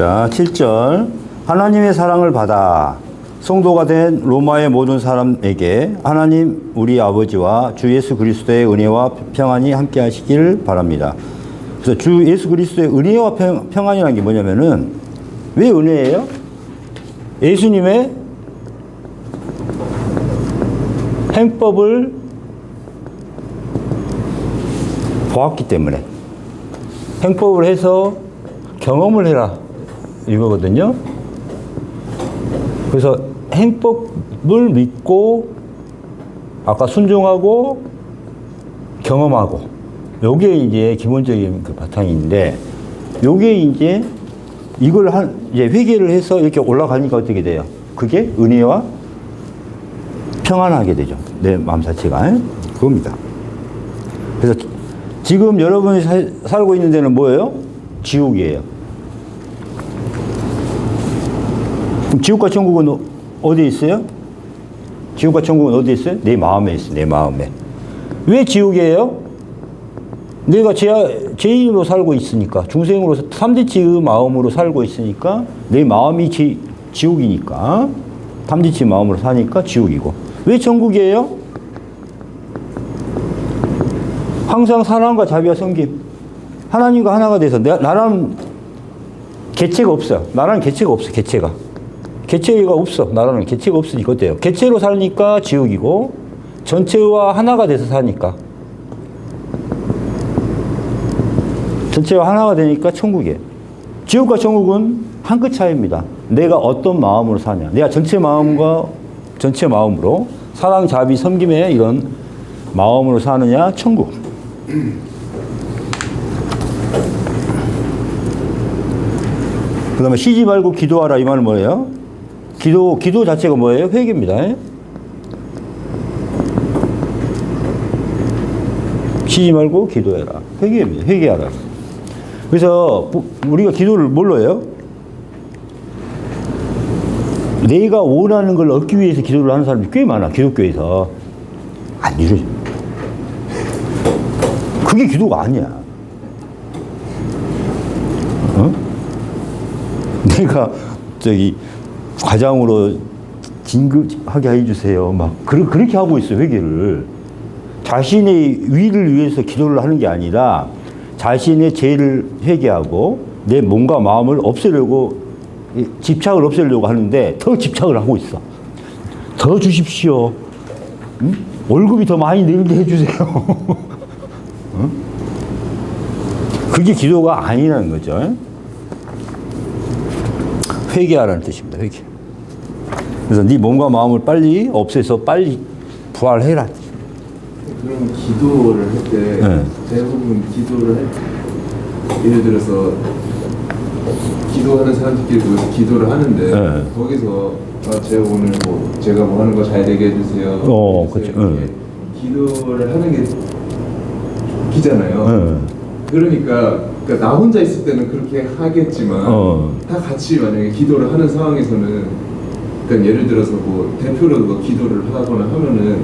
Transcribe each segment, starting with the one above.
자, 7절. 하나님의 사랑을 받아 성도가 된 로마의 모든 사람에게 하나님 우리 아버지와 주 예수 그리스도의 은혜와 평안이 함께 하시길 바랍니다. 그래서 주 예수 그리스도의 은혜와 평, 평안이라는 게 뭐냐면은 왜 은혜예요? 예수님의 행법을 보았기 때문에 행법을 해서 경험을 해라 이거거든요. 그래서 행법을 믿고 아까 순종하고 경험하고 요게 이제 기본적인 그 바탕인데 요게 이제 이걸 한 이제 회개를 해서 이렇게 올라가니까 어떻게 돼요? 그게 은혜와 평안하게 되죠. 내 마음 자체가 그겁니다. 그래서 지금 여러분이 살, 살고 있는 데는 뭐예요? 지옥이에요. 그럼 지옥과 천국은 어디에 있어요? 지옥과 천국은 어디에 있어요? 내 마음에 있어요. 내 마음에. 왜 지옥이에요? 내가 제, 죄인으로 살고 있으니까, 중생으로, 삼지치의 마음으로 살고 있으니까, 내 마음이 지, 지옥이니까, 삼지치 마음으로 사니까 지옥이고. 왜 천국이에요? 항상 사랑과 자비와 섬김. 하나님과 하나가 돼서, 내, 나라는 개체가 없어요. 나라는 개체가 없어, 개체가. 개체가 없어. 나라는 개체가 없으니까 어때요? 개체로 살니까 지옥이고, 전체와 하나가 돼서 사니까. 전체와 하나가 되니까 천국이에요. 지옥과 천국은 한 끗 차이입니다. 내가 어떤 마음으로 사냐. 내가 전체 마음과 전체 마음으로 사랑, 자비, 섬김의 이런 마음으로 사느냐, 천국. 그 다음에 쉬지 말고 기도하라 이 말은 뭐예요? 기도, 기도 자체가 뭐예요? 회개입니다. 쉬지 말고 기도해라. 회개입니다. 회개하라. 그래서 우리가 기도를 뭘로 해요? 내가 원하는 걸 얻기 위해서 기도를 하는 사람이 꽤 많아. 기독교에서. 안 이루어져. 그게 기도가 아니야. 어? 내가 저기 과장으로 진급하게 해주세요. 막 그러, 그렇게 하고 있어요. 회개를. 자신의 위를 위해서 기도를 하는 게 아니라 자신의 죄를 회개하고 내 몸과 마음을 없애려고 집착을 없애려고 하는데 더 집착을 하고 있어. 더 주십시오. 응? 월급이 더 많이 늘게 해주세요. 응? 그게 기도가 아니라는 거죠. 회개하라는 뜻입니다. 회개. 그래서 네 몸과 마음을 빨리 없애서 빨리 부활해라. 그럼 기도를 할 때 네. 대부분 기도를 할 때, 예를 들어서 기도하는 사람들끼리 모여서 기도를 하는데 네. 거기서 아, 제가 오늘 뭐 제가 뭐 하는 거 잘 되게 해주세요. 어. 그치. 이렇게 기도를 하는 게 좋기잖아요. 네. 그러니까, 그러니까 나 혼자 있을 때는 그렇게 하겠지만 어. 다 같이 만약에 기도를 하는 상황에서는 그러니까 예를 들어서 뭐 대표로 뭐 기도를 하거나 하면은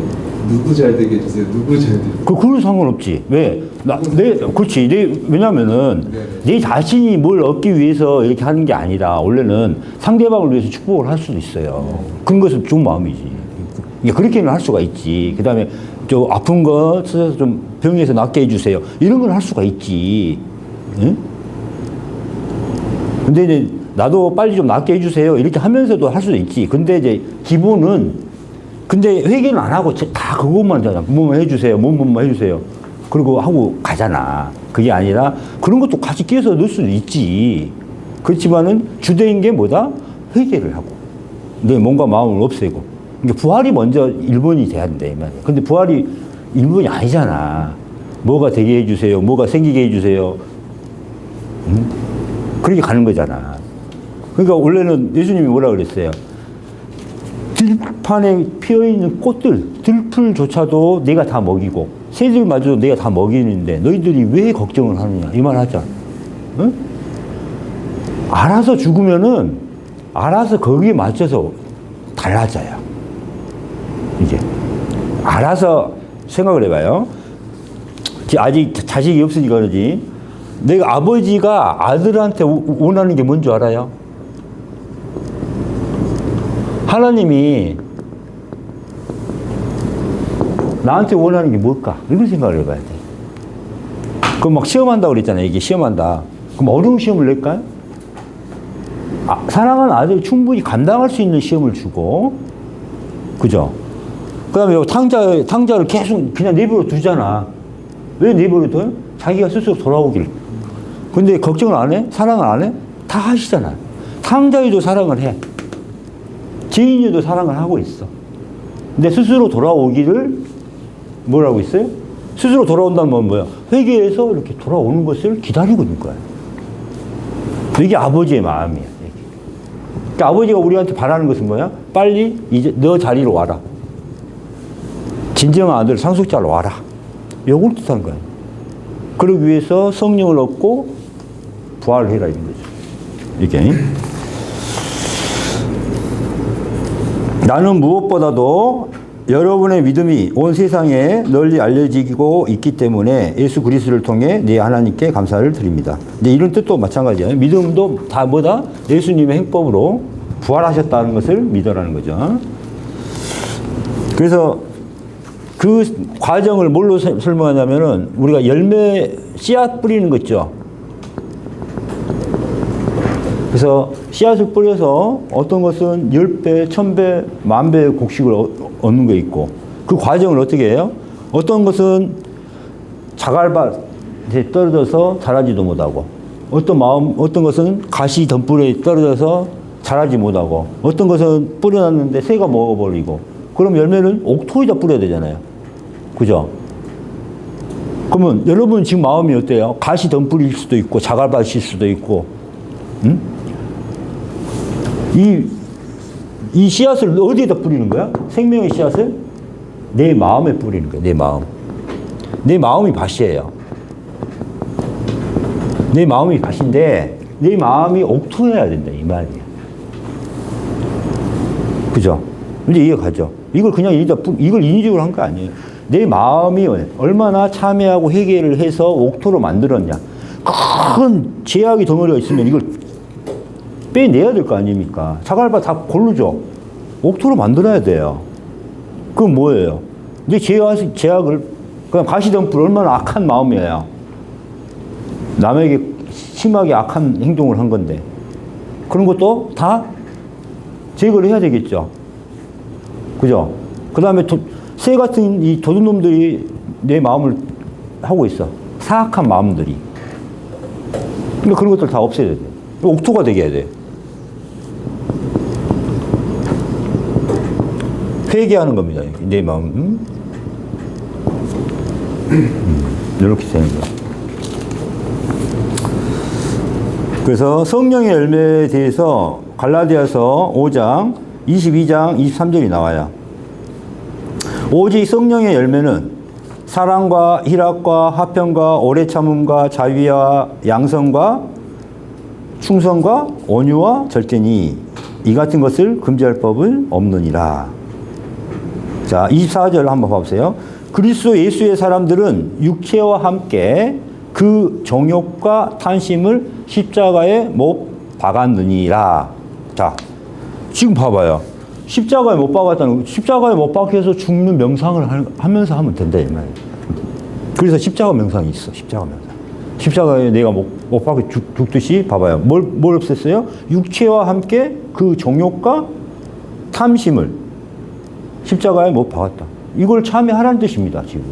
누구 잘 되게 해주세요. 누구 잘 되게 그, 그건 상관없지. 왜? 나, 내, 그렇지. 내, 왜냐면은, 네. 내 자신이 뭘 얻기 위해서 이렇게 하는 게 아니라, 원래는 상대방을 위해서 축복을 할 수도 있어요. 그런 것은 좋은 마음이지. 이게 그렇게는 할 수가 있지. 그 다음에, 저 아픈 거, 쓰셔서 좀 병에서 낫게 해주세요. 이런 걸 할 수가 있지. 응? 근데 이제, 나도 빨리 좀 낫게 해주세요. 이렇게 하면서도 할 수도 있지. 근데 이제, 기본은 근데 회개는 안 하고 다 그것만 하잖아. 뭐뭐 해주세요. 뭐뭐뭐 해주세요. 그리고 하고 가잖아. 그게 아니라 그런 것도 같이 끼워서 넣을 수도 있지. 그렇지만은 주된 게 뭐다? 회개를 하고. 내 몸과 마음을 없애고. 그러니까 부활이 먼저 1번이 돼야 된다. 이 말이야. 근데 부활이 1번이 아니잖아. 뭐가 되게 해주세요. 뭐가 생기게 해주세요. 응? 그렇게 가는 거잖아. 그러니까 원래는 예수님이 뭐라 그랬어요? 들판에 피어있는 꽃들, 들풀조차도 내가 다 먹이고, 새들마저도 내가 다 먹이는데, 너희들이 왜 걱정을 하느냐? 이 말 하자. 응? 알아서 죽으면은, 알아서 거기에 맞춰서 달라져요. 이제. 알아서 생각을 해봐요. 아직 자식이 없으니까 그러지. 내가 아버지가 아들한테 오- 원하는 게 뭔 줄 알아요? 하나님이 나한테 원하는 게 뭘까? 이런 생각을 해봐야 돼. 그럼 막 시험한다고 그랬잖아요. 이게 시험한다. 그럼 어려운 시험을 낼까요? 아, 사랑하는 아들이 충분히 감당할 수 있는 시험을 주고, 그죠? 그 다음에 탕자, 탕자를 계속 그냥 내버려 두잖아. 왜 내버려 둬요? 자기가 스스로 돌아오길. 근데 걱정을 안 해? 사랑을 안 해? 다 하시잖아. 탕자에도 사랑을 해. 죄인에도 사랑을 하고 있어. 근데 스스로 돌아오기를 뭐라고 있어요? 스스로 돌아온다는 건 뭐야? 회개해서 이렇게 돌아오는 것을 기다리고 있는 거야. 이게 아버지의 마음이야. 그러니까 아버지가 우리한테 바라는 것은 뭐야? 빨리 이제 너 자리로 와라. 진정한 아들 상속자로 와라. 요걸 뜻한 거예요. 그러기 위해서 성령을 얻고 부활을 해라 이런 거죠. 이게. 나는 무엇보다도 여러분의 믿음이 온 세상에 널리 알려지고 있기 때문에 예수 그리스도를 통해 내 하나님께 감사를 드립니다. 이제 이런 뜻도 마찬가지예요. 믿음도 다 뭐다? 예수님의 행법으로 부활하셨다는 것을 믿어라는 거죠. 그래서 그 과정을 뭘로 세- 설명하냐면은 우리가 열매 씨앗 뿌리는 거 있죠. 그래서 씨앗을 뿌려서 어떤 것은 10배, 1000배, 만배의 곡식을 얻- 얻는 게 있고 그 과정을 어떻게 해요? 어떤 것은 자갈밭에 떨어져서 자라지도 못하고 어떤 마음, 어떤 것은 가시 덤불에 떨어져서 자라지 못하고 어떤 것은 뿌려놨는데 새가 먹어버리고 그럼 열매는 옥토에다 뿌려야 되잖아요. 그죠? 그러면 여러분 지금 마음이 어때요? 가시 덤불일 수도 있고 자갈밭일 수도 있고 응? 이, 이 씨앗을 어디에다 뿌리는 거야? 생명의 씨앗을 내 마음에 뿌리는 거야, 내 마음. 내 마음이 밭이에요. 내 마음이 밭인데, 내 마음이 옥토해야 된다, 이 말이야. 그죠? 이제 이해 가죠? 이걸 그냥 여기다, 뿌- 이걸 인위적으로 한거 아니에요. 내 마음이 얼마나 참회하고 회개를 해서 옥토로 만들었냐. 큰 제약이 덩어리가 있으면 이걸 빼내야 될 거 아닙니까? 자갈밭 다 고르죠. 옥토로 만들어야 돼요. 그건 뭐예요? 내 제약, 제약을, 그냥 가시덤불 얼마나 악한 마음이에요. 남에게 심하게 악한 행동을 한 건데. 그런 것도 다 제거를 해야 되겠죠. 그죠? 그 다음에 새 같은 이 도둑놈들이 내 마음을 하고 있어. 사악한 마음들이. 그런 것들 다 없애야 돼. 옥토가 되게 해야 돼. 회개하는 겁니다. 내 마음. 음? 음, 이렇게 되는 거예요. 그래서 성령의 열매에 대해서 갈라디아서 5장 22장 23절이 나와요. 오직 성령의 열매는 사랑과 희락과 화평과 오래 참음과 자비와 양성과 충성과 온유와 절제니 이 같은 것을 금지할 법은 없느니라. 자, 24절 한번 봐보세요. 그리스도 예수의 사람들은 육체와 함께 그 정욕과 탄심을 십자가에 못 박았느니라. 자, 지금 봐봐요. 십자가에 못 박았다는, 십자가에 못 박혀서 죽는 명상을 하- 하면서 하면 된다, 이 말이에요. 그래서 십자가 명상이 있어, 십자가 명상. 십자가에 내가 못, 못 박혀 죽, 죽듯이 봐봐요. 뭘, 뭘 없앴어요? 육체와 함께 그 정욕과 탐심을 십자가에 못 박았다. 이걸 참여하라는 뜻입니다, 지금.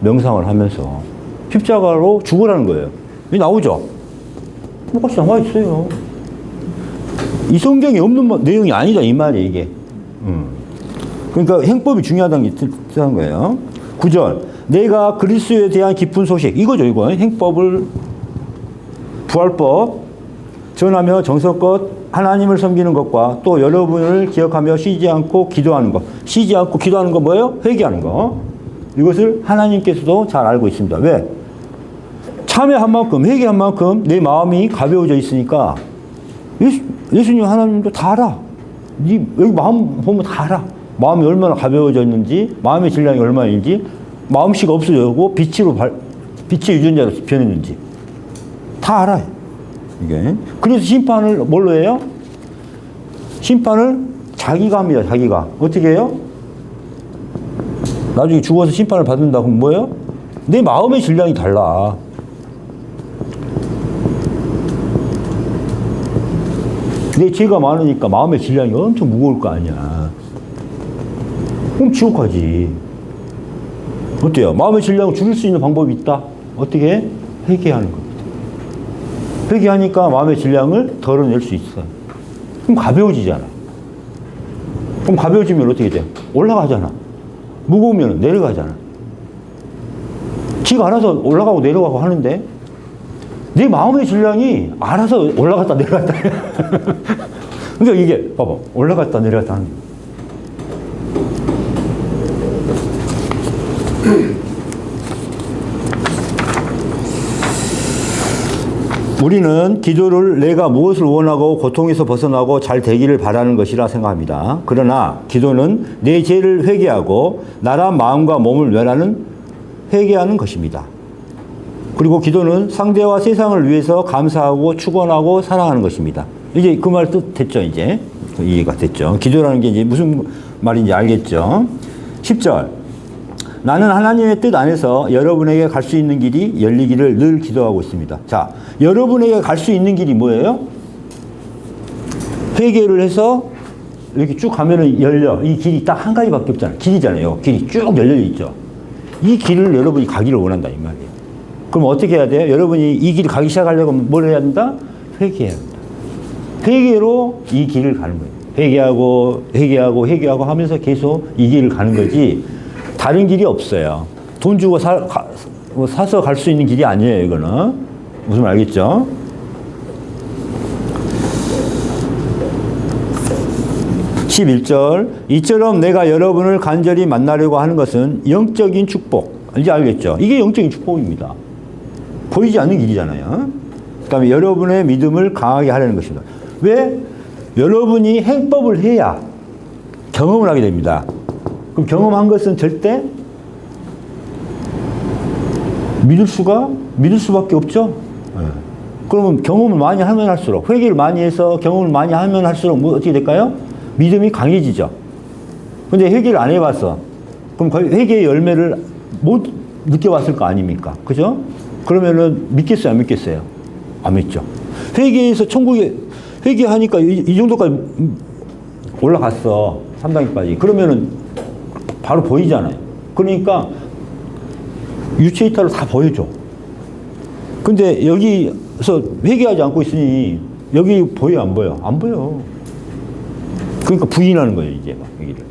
명상을 하면서. 십자가로 죽으라는 거예요. 이 나오죠? 똑같이 나와 있어요. 이 성경에 없는 마- 내용이 아니다, 이 말이에요, 이게. 음. 그러니까 행법이 중요하다는 게 뜻- 뜻한 거예요. 9절. 내가 그리스도에 대한 깊은 소식. 이거죠, 이거. 행법을, 부활법, 전하며 정성껏 하나님을 섬기는 것과 또 여러분을 기억하며 쉬지 않고 기도하는 것. 쉬지 않고 기도하는 건 뭐예요? 회개하는 거. 이것을 하나님께서도 잘 알고 있습니다. 왜? 참여한 만큼, 회개한 만큼 내 마음이 가벼워져 있으니까 예수, 예수님 하나님도 다 알아. 네, 여기 마음 보면 다 알아. 마음이 얼마나 가벼워졌는지, 마음의 질량이 얼마인지, 마음씨가 없어졌고 빛으로 발, 빛의 유전자로 변했는지. 다 알아요. 이게. 그래서 심판을 뭘로 해요? 심판을 자기가 합니다, 자기가. 어떻게 해요? 나중에 죽어서 심판을 받는다, 그럼 뭐예요? 내 마음의 질량이 달라. 내 죄가 많으니까 마음의 질량이 엄청 무거울 거 아니야. 그럼 지옥 가지. 어때요? 마음의 질량을 줄일 수 있는 방법이 있다. 어떻게? 해? 회개하는 겁 니다. 회개하니까 마음의 질량을 덜어낼 수 있어요. 그럼 가벼워지잖아. 그럼 가벼워지면 어떻게 돼? 올라가잖아. 무거우면 내려가잖아. 지가 알아서 올라가고 내려가고 하는데 내 마음의 질량이 알아서 올라갔다 내려갔다. 해. 그러니까 이게 봐봐 올라갔다 내려갔다 하는 거야. 우리는 기도를 내가 무엇을 원하고 고통에서 벗어나고 잘 되기를 바라는 것이라 생각합니다. 그러나 기도는 내 죄를 회개하고 나라 마음과 몸을 면하는 회개하는 것입니다. 그리고 기도는 상대와 세상을 위해서 감사하고 축원하고 사랑하는 것입니다. 이제 그 말 뜻 됐죠, 이제. 이해가 됐죠. 기도라는 게 이제 무슨 말인지 알겠죠. 10절. 나는 하나님의 뜻 안에서 여러분에게 갈 수 있는 길이 열리기를 늘 기도하고 있습니다. 자, 여러분에게 갈 수 있는 길이 뭐예요? 회개를 해서 이렇게 쭉 가면은 열려. 이 길이 딱 한 가지밖에 없잖아요. 길이잖아요. 길이 쭉 열려 있죠. 이 길을 여러분이 가기를 원한다 이 말이에요. 그럼 어떻게 해야 돼요? 여러분이 이 길 가기 시작하려고 뭘 해야 된다? 회개해야 된다. 회개로 이 길을 가는 거예요. 회개하고 회개하고 회개하고 하면서 계속 이 길을 가는 거지 다른 길이 없어요. 돈 주고 사, 가, 뭐 사서 갈 수 있는 길이 아니에요. 이거는 무슨 말 알겠죠? 십일 절 이처럼 내가 여러분을 간절히 만나려고 하는 것은 영적인 축복. 이제 알겠죠? 이게 영적인 축복입니다. 보이지 않는 길이잖아요. 그 다음에 여러분의 믿음을 강하게 하려는 것입니다. 왜? 여러분이 행법을 해야 경험을 하게 됩니다. 그럼 경험한 것은 절대 믿을 수가, 믿을 수밖에 없죠? 예. 그러면 경험을 많이 하면 할수록, 회개를 많이 해서 경험을 많이 하면 할수록 뭐 어떻게 될까요? 믿음이 강해지죠. 근데 회개를 안 해봤어. 그럼 거의 회개의 열매를 못 느껴봤을 거 아닙니까? 그죠? 그러면은 믿겠어요, 안 믿겠어요? 안 믿죠. 회개에서 천국에, 회개하니까 이, 이 정도까지 올라갔어. 3단계까지. 그러면은 바로 보이잖아요. 그러니까 유체 이탈을 다 보여줘. 근데 여기서 회개하지 않고 있으니 여기 보여, 안 보여? 안 보여. 그러니까 부인하는 거예요, 이제 막 여기를.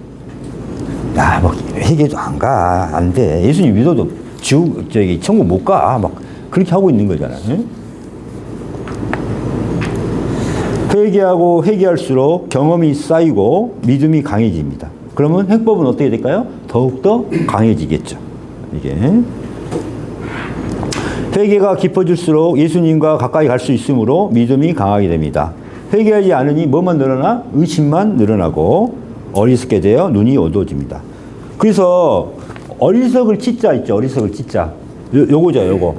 야, 뭐 회개도 안 가, 안 돼. 예수님 믿어도 지옥 저기 천국 못 가, 막 그렇게 하고 있는 거잖아요. 응? 회개하고 회개할수록 경험이 쌓이고 믿음이 강해집니다. 그러면 행법은 어떻게 될까요? 더욱더 강해지겠죠. 이게. 회개가 깊어질수록 예수님과 가까이 갈 수 있으므로 믿음이 강하게 됩니다. 회개하지 않으니 뭐만 늘어나? 의심만 늘어나고 어리석게 되어 눈이 어두워집니다. 그래서 어리석을 찢자 있죠. 어리석을 찢자. 요, 요거죠, 요거.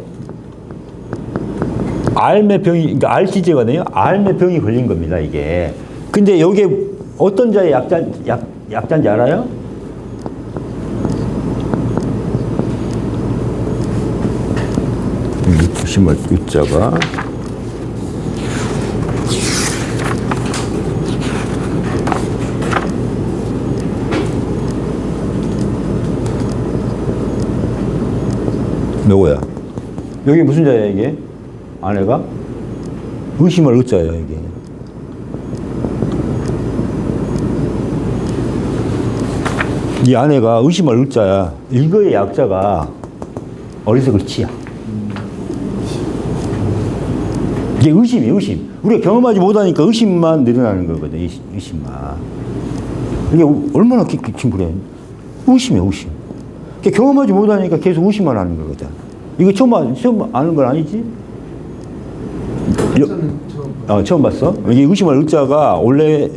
알매 병이, 그러니까 알지제거든요. 알매 병이 걸린 겁니다, 이게. 근데 여기에 어떤 자의 약자, 약, 약자인지 알아요? 이 보시면 유자가 누구야? 여기 무슨 자야 이게? 아내가? 의심을 의자야 이게. 이 아내가 의심을 의자야. 이거의 약자가 어리석을 치야. 이게 의심이 의심. 우리가 경험하지 못하니까 의심만 늘어나는 거거든. 의심, 의심만. 이게 얼마나 기- 기- 심플해. 의심이야 의심. 그러니까 경험하지 못하니까 계속 의심만 하는 거거든. 이거 처음, 아- 처음 아는 건 아니지? 여- 어, 처음 봤어? 이게 의심할 의자가 원래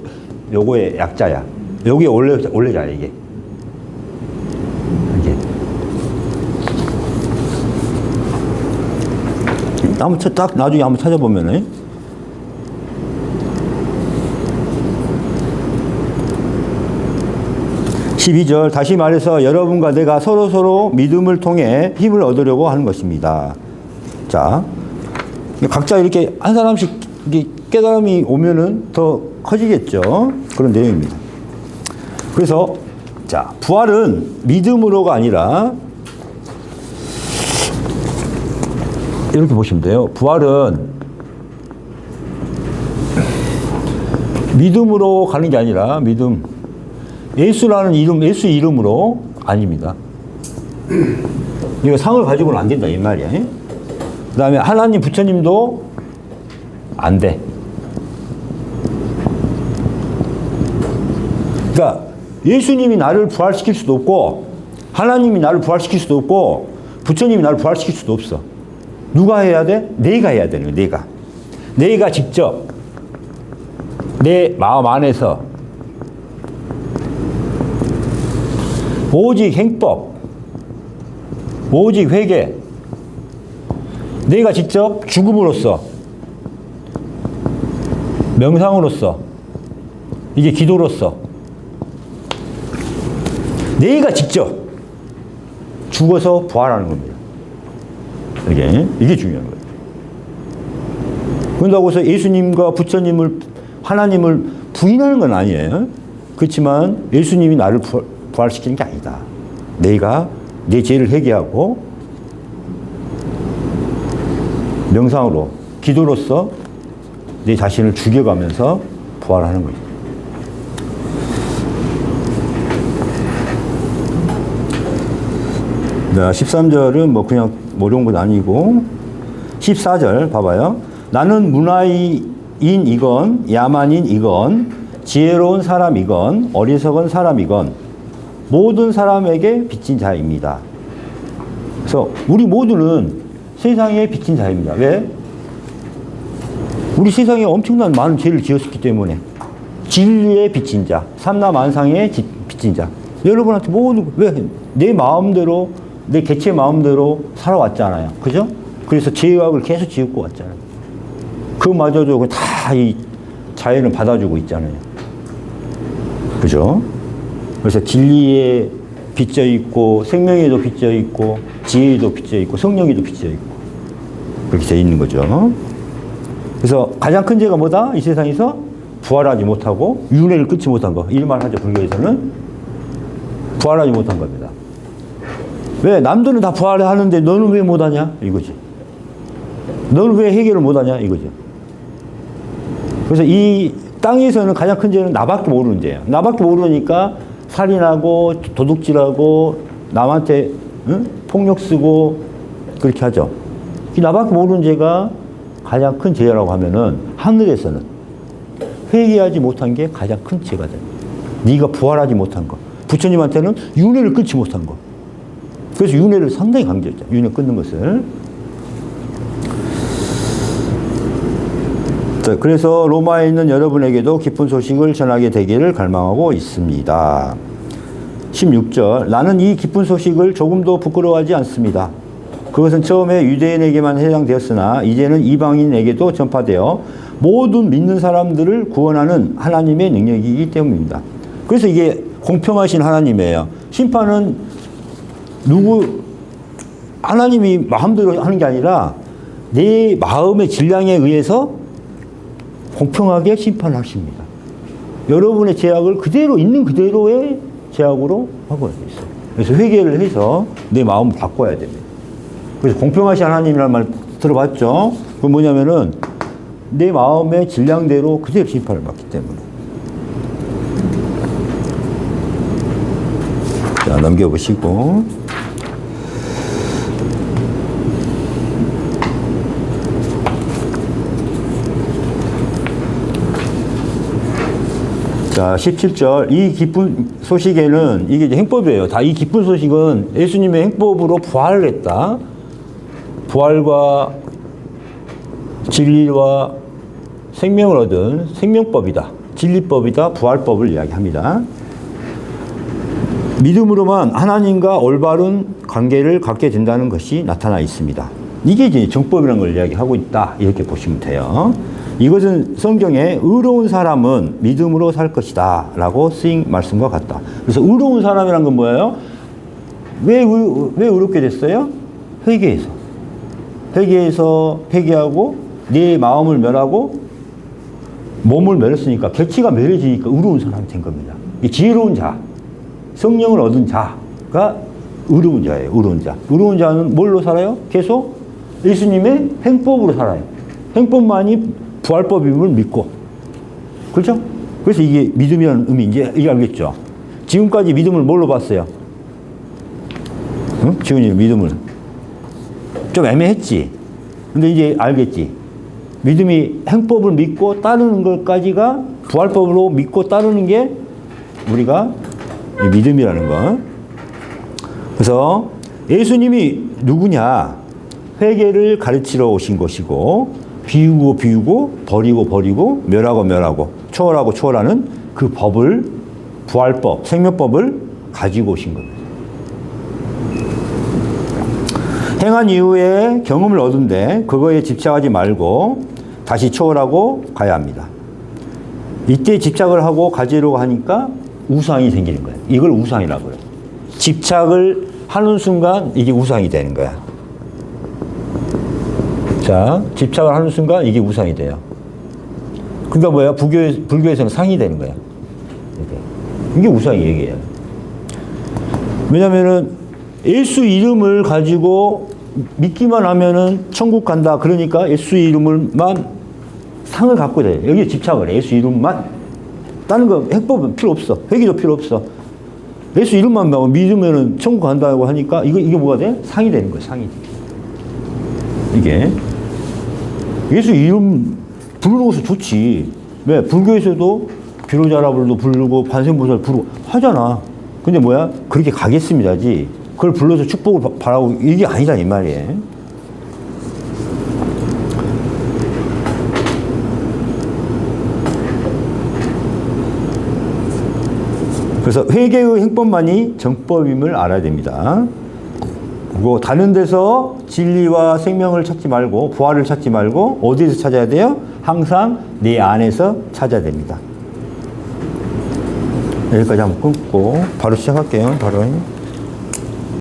요거의 약자야. 여기 원래 원래자야 이게. 이게 한번 쳐- 딱 나중에 한번 찾아보면은. 십이 절 다시 말해서 여러분과 내가 서로 서로 믿음을 통해 힘을 얻으려고 하는 것입니다. 자, 각자 이렇게 한 사람씩 깨달음이 오면은 더 커지겠죠. 그런 내용입니다. 그래서 자, 부활은 믿음으로가 아니라 이렇게 보시면 돼요. 부활은 믿음으로 가는 게 아니라 믿음 예수라는 이름 예수 이름으로 아닙니다. 이거 상을 가지고는 안 된다 이 말이야. 그 다음에 하나님 부처님도 안 돼. 그러니까 예수님이 나를 부활시킬 수도 없고 하나님이 나를 부활시킬 수도 없고 부처님이 나를 부활시킬 수도 없어. 누가 해야 돼? 내가 해야 되는 거야. 내가. 내가 직접 내 마음 안에서 오직 행법, 오직 회개, 내가 직접 죽음으로써 명상으로써 이게 기도로서 내가 직접 죽어서 부활하는 겁니다. 이게 이게 중요한 거예요. 그런다고 해서 예수님과 부처님을 하나님을 부인하는 건 아니에요. 그렇지만 예수님이 나를 부- 부활시키는 게 아니다. 내가 내 죄를 회개하고 명상으로 기도로서 내 자신을 죽여가면서 부활하는. 네, 13절은 뭐 그냥 어려운 건 아니고 14절 봐봐요. 나는 문화인 이건 야만인 이건 지혜로운 사람이건 어리석은 사람이건 모든 사람에게 빚진 자입니다. 그래서 우리 모두는 세상에 빚진 자입니다. 왜? 우리 세상에 엄청난 많은 죄를 지었기 때문에 진리에 빚진 자, 삼라만상에 지- 빚진 자. 여러분한테 모두 왜 내 마음대로 내 개체 마음대로 살아왔잖아요. 그죠? 그래서 죄악을 계속 지었고 왔잖아요. 그마저도 다 이 자연을 받아주고 있잖아요. 그죠? 그래서 진리에 빚져 있고 생명에도 빚져 있고 지혜에도 빚져 있고 성령에도 빚져 있고 그렇게 돼 있는 거죠. 그래서 가장 큰 죄가 뭐다? 이 세상에서 부활하지 못하고 윤회를 끊지 못한 거. 이말 하죠. 불교에서는 부활하지 못한 겁니다. 왜? 남들은 다 부활하는데 너는 왜 못하냐? 이거지. 너는 왜 해결을 못하냐? 이거죠. 그래서 이 땅에서는 가장 큰 죄는 나밖에 모르는 죄예요. 나밖에 모르니까 살인하고 도둑질하고 남한테 응? 폭력 쓰고 그렇게 하죠. 이 나밖에 모르는 죄가 가장 큰 죄라고 하면은 하늘에서는 회개하지 못한 게 가장 큰 죄가 됩니다. 네가 부활하지 못한 거. 부처님한테는 윤회를 끊지 못한 거. 그래서 윤회를 상당히 강조했죠. 윤회 끊는 것을. 자, 그래서 로마에 있는 여러분에게도 기쁜 소식을 전하게 되기를 갈망하고 있습니다. 16절 나는 이 기쁜 소식을 조금도 부끄러워하지 않습니다. 그것은 처음에 유대인에게만 해당되었으나 이제는 이방인에게도 전파되어 모든 믿는 사람들을 구원하는 하나님의 능력이기 때문입니다. 그래서 이게 공평하신 하나님이에요. 심판은 누구 하나님이 마음대로 하는 게 아니라 내 마음의 질량에 의해서 공평하게 심판하십니다. 여러분의 제약을 그대로 있는 그대로의 제약으로 하고 있어요. 그래서 회개를 해서 내 마음을 바꿔야 됩니다. 그래서 공평하신 하나님이라는 말 들어봤죠? 그 뭐냐면은 내 마음의 질량대로 그대로 심판을 받기 때문에. 자, 넘겨보시고. 자, 17절. 이 기쁜 소식에는 이게 이제 행법이에요. 다 이 기쁜 소식은 예수님의 행법으로 부활을 했다. 부활과 진리와 생명을 얻은 생명법이다. 진리법이다. 부활법을 이야기합니다. 믿음으로만 하나님과 올바른 관계를 갖게 된다는 것이 나타나 있습니다. 이게 이제 정법이라는 걸 이야기하고 있다. 이렇게 보시면 돼요. 이것은 성경에 의로운 사람은 믿음으로 살 것이다. 라고 쓰인 말씀과 같다. 그래서 의로운 사람이란 건 뭐예요? 왜, 의, 왜 의롭게 됐어요? 회개해서. 회개해서 회개하고 내 마음을 멸하고 몸을 멸했으니까 객치가 멸해지니까 의로운 사람이 된 겁니다. 이 지혜로운 자, 성령을 얻은 자가 의로운 자예요. 의로운 자. 의로운 자는 뭘로 살아요? 계속 예수님의 행법으로 살아요. 행법만이 부활법임을 믿고. 그렇죠? 그래서 이게 믿음이라는 의미인지 이게 알겠죠? 지금까지 믿음을 뭘로 봤어요? 응? 지훈이 믿음을. 좀 애매했지. 근데 이제 알겠지. 믿음이 행법을 믿고 따르는 것까지가 부활법으로 믿고 따르는 게 우리가 이 믿음이라는 거. 그래서 예수님이 누구냐? 회개를 가르치러 오신 것이고 비우고 비우고 버리고 버리고 멸하고 멸하고 초월하고 초월하는 그 법을 부활법, 생명법을 가지고 오신 겁니다. 행한 이후에 경험을 얻은데 그거에 집착하지 말고 다시 초월하고 가야 합니다. 이때 집착을 하고 가지려고 하니까 우상이 생기는 거예요. 이걸 우상이라고 그래요. 집착을 하는 순간 이게 우상이 되는 거야. 자, 집착을 하는 순간 이게 우상이 돼요. 그러니까 뭐야? 불교, 불교에서는 상이 되는 거야. 이게, 우상이 얘기예요. 왜냐면은 예수 이름을 가지고 믿기만 하면은 천국 간다. 그러니까 예수 이름을만 상을 갖고 돼. 여기에 집착을 해. 예수 이름만. 다른 거 핵법은 필요 없어. 회기도 필요 없어. 예수 이름만 믿으면은 천국 간다고 하니까 이거 이게 뭐가 돼? 상이 되는 거야. 상이. 이게 예수 이름 부르는 것은 좋지. 왜? 불교에서도 비로자라불도 부르고 관세음보살 부르고 하잖아. 근데 뭐야? 그렇게 가겠습니다지. 그걸 불러서 축복을 바- 바라고 이게 아니다 이 말이에요. 그래서 회개의 행법만이 정법임을 알아야 됩니다. 그리고 다른 데서 진리와 생명을 찾지 말고 부활을 찾지 말고 어디에서 찾아야 돼요? 항상 내 안에서 찾아야 됩니다. 여기까지 한번 끊고 바로 시작할게요. 바로.